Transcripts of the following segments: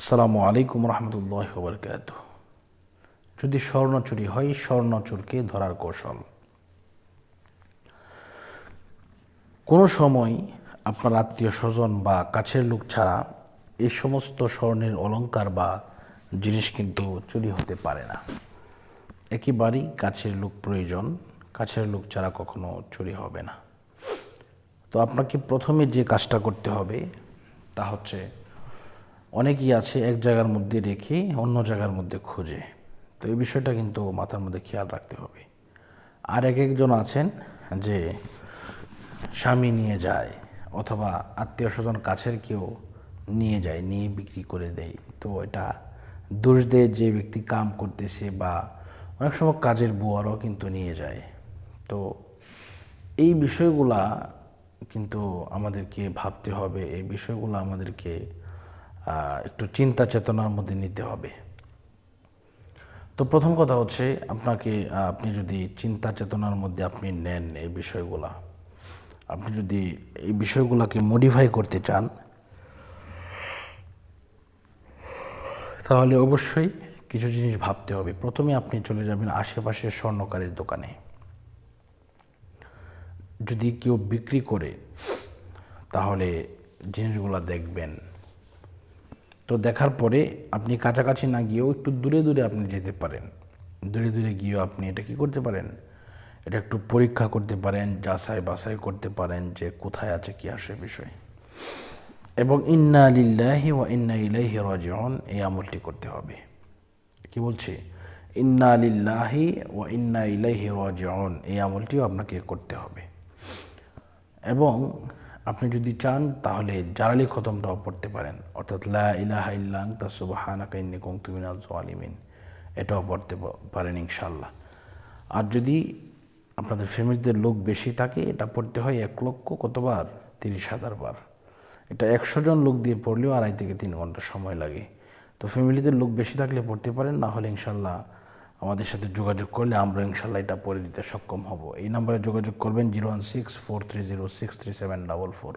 আসসালামু আলাইকুম রহমতুল্লাহ বরকাত যদি স্বর্ণ চুরি হয় স্বর্ণ চোরকে ধরার কৌশল। কোনো সময় আপনার আত্মীয় স্বজন বা কাছের লোক ছাড়া এই সমস্ত স্বর্ণের অলংকার বা জিনিস কিন্তু চুরি হতে পারে না। একেবারেই কাছের লোক প্রয়োজন, কাছের লোক ছাড়া কখনো চুরি হবে না। তো আপনাকে প্রথমে যে কাজটা করতে হবে, তা হচ্ছে অনেকেই আছে এক জায়গার মধ্যে রেখে অন্য জায়গার মধ্যে খুঁজে। তো এই বিষয়টা কিন্তু মাথার মধ্যে খেয়াল রাখতে হবে। আর এক একজন আছেন যে স্বামী নিয়ে যায় অথবা আত্মীয় স্বজন কাছের কেউ নিয়ে যায়, নিয়ে বিক্রি করে দেয়। তো এটা দোষ দেয় যে ব্যক্তি কাম করতেছে বা অনেক সময় কাজের বুয়ারও কিন্তু নিয়ে যায়। তো এই বিষয়গুলা কিন্তু আমাদেরকে ভাবতে হবে, এই বিষয়গুলো আমাদেরকে একটু চিন্তা চেতনার মধ্যে নিতে হবে। তো প্রথম কথা হচ্ছে আপনাকে আপনি যদি চিন্তা চেতনার মধ্যে আপনি নেন এই বিষয়গুলা, আপনি যদি এই বিষয়গুলোকে মডিফাই করতে চান, তাহলে অবশ্যই কিছু জিনিস ভাবতে হবে। প্রথমে আপনি চলে যাবেন আশেপাশের স্বর্ণকারের দোকানে। যদি কেউ বিক্রি করে, তাহলে জিনিসগুলো দেখবেন। তো দেখার পরে আপনি কাছাকাছি না গিয়েও একটু দূরে দূরে আপনি যেতে পারেন। দূরে দূরে গিয়েও আপনি এটা কি করতে পারেন? এটা একটু পরীক্ষা করতে পারেন, যাচাই বাছাই করতে পারেন যে কোথায় আছে, কি আসে বিষয়। এবং ইন্না লিল্লাহি ওয়া ইন্না ইলাইহি রাজিউন, এই আমলটি করতে হবে। কি বলছি? ইন্না লিল্লাহি ওয়া ইন্না ইলাইহি রাজিউন, এই আমলটিও আপনাকে করতে হবে। এবং আপনি যদি চান, তাহলে জালালি খতমটাও পড়তে পারেন। অর্থাৎ, লা ইলাহা ইল্লা আনতা, সুবহানাকা ইন্নী কুনতু মিনাজ জালিমিন। এটাও পড়তে পারেন ইনশাল্লাহ আর যদি আপনাদের ফ্যামিলিতে লোক বেশি থাকে, এটা পড়তে হয় এক লক্ষ কতবার? তিরিশ হাজার বার। এটা একশো জন লোক দিয়ে পড়লেও আড়াই থেকে তিন ঘণ্টা সময় লাগে। তো ফ্যামিলিতে লোক বেশি থাকলে পড়তে পারেন, না হলে ইনশাল্লাহ আমাদের সাথে যোগাযোগ করলে আমরা ইনশাল্লাহ এটা পড়ে দিতে সক্ষম হব। এই নম্বরে যোগাযোগ করবেন zero one six four three zero six three seven double four.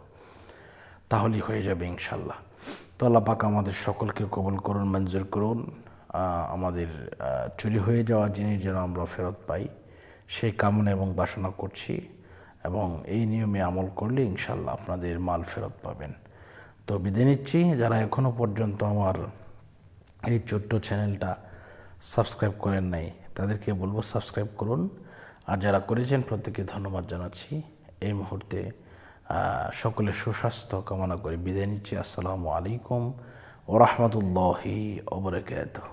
তাহলেই হয়ে যাবে ইনশাল্লাহ। তো আল্লাহ পাক আমাদের সকলকে কবল করুন, মঞ্জুর করুন। আমাদের চুরি হয়ে যাওয়া জিনিস যেন আমরা ফেরত পাই। সেই কামনা এবং বাসনা করছি এবং এই নিয়মে আমল করলে ইনশাল্লাহ আপনাদের মাল ফেরত পাবেন। তো বিদায় নিচ্ছি। যারা এখনও পর্যন্ত আমার এই ছোট্ট চ্যানেলটা সাবস্ক্রাইব করেন নাই, তাদেরকে বলব সাবস্ক্রাইব করুন। আর যারা করেছেন, প্রত্যেককে ধন্যবাদ জানাচ্ছি। এই মুহূর্তে সকলে সুস্বাস্থ্য কামনা করে বিদায় নিচ্ছি। আসসালামু আলাইকুম ও রহমতুল্লাহি ওবরাকাতুহ